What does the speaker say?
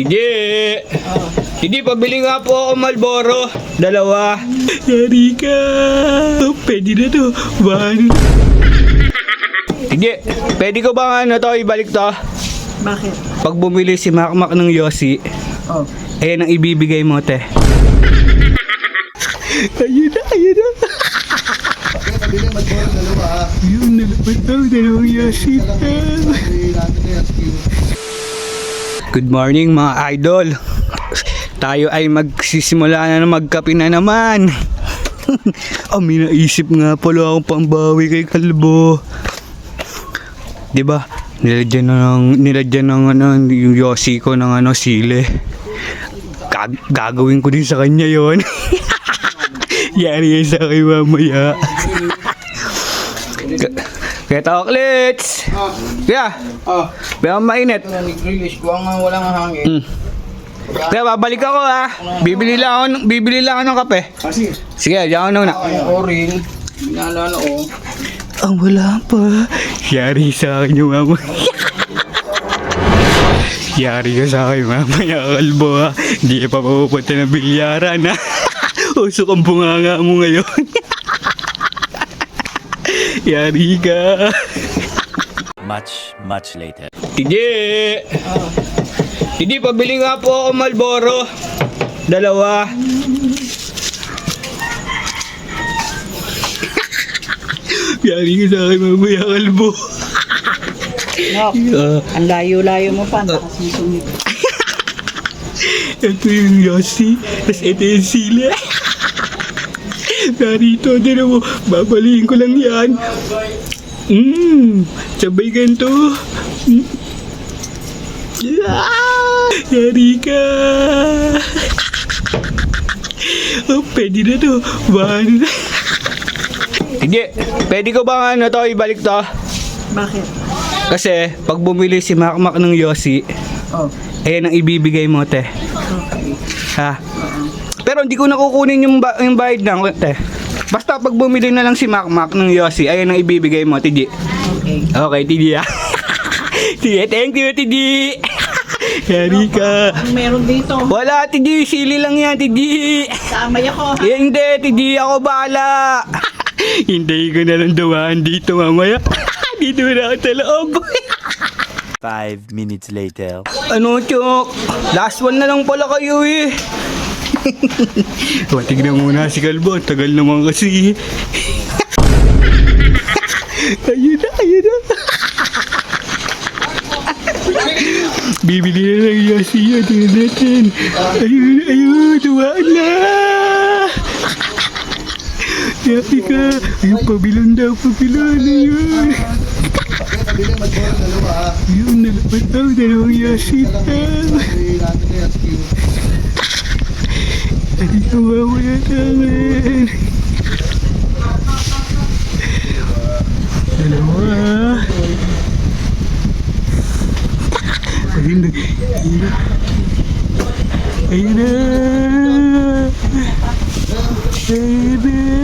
Hindi. Hindi, pabili nga po ako Malboro. Dalawa. Yari ka. Pwede na to. One. Hindi. Pwede ko ba ano to, ibalik to? Bakit? Pag bumili si Makmak ng Yossi, Oh. ayan ang ibibigay mo, te. ayun na, ayun na. Yun na naman daw, dalawang Yossi. Good morning mga idol. Tayo ay magsisimula na magkape na naman. ah, may naisip nga pala akong pambawi kay Kalbo. 'Di ba? Nilagyan na ng nilagyan ng ano yung Yossi ko ng ano sile. Gag- gagawin ko din sa kanya 'yon. Yari sa akin mamaya. Kaya tawaklits! Kaya, Oh. kaya mainit. Nag-release ko ang walang hangin. Mm. Kaya babalik ako ha. Bibili lang ako, ng- bibili lang ako ng kape. Kasi, Sige, diyan ako na. ako yung orin. Naalala ko. Ang wala pa. Yari sa akin yung mama. Yari ka sa akin mamaya kalbo ha. Hindi ka pa mapupunta ng bilyaran ha. Usok ang bunganga mo ngayon. Yari ka. Much, much later. Hindi. Hindi, pabili nga po ako Malboro. Dalawa. Yari ka sa akin mamaya kalbo. No, Ah. ang layo-layo mo pa. Nakasisungit. Ito yung Yossi, tapos ito yung sila. Narito, din mo, babalihin ko lang yan. Mmm, sabay ganito. Mm. Ah, yari ka. Oh, pwede na to. One. Hindi, pwede ko ba ano to, ibalik to? Bakit? Kasi, pag bumili si Makmak ng Yossi, Oh. ayan ang ibibigay mo, te. Okay. Ha? Pero hindi ko nakukunin yung, ba- yung bayad ng te. Basta pag bumili na lang si Makmak ng Yossi, ayan ang ibibigay mo, Tidi. Okay. Okay, Tidi ah. Tidi, thank you, Tidi. Yari ka. Ang meron dito. Wala, Tidi. Sili lang yan, Tidi. Samay ako. Eh, hindi, Tidi. Ako bahala. Hintayin ko na lang dumaan dito mamaya. dito na ako sa loob. Five minutes later. Ano, Chok? Last one na lang pala kayo eh. o, tignan muna si Kalbo. Tagal naman kasi. ayun na, ayun na. Bibili na lang yung siya. Tingnan natin. Ayun, ayun. Dumaan na. Yapi ka. Ayun, pabilon daw. Pabilon. Ayun. Yun, nalapat daw. Dalawang yasit daw. Yung mawala namin? Dalawa. Ayun na. Ayun na. Ayun na.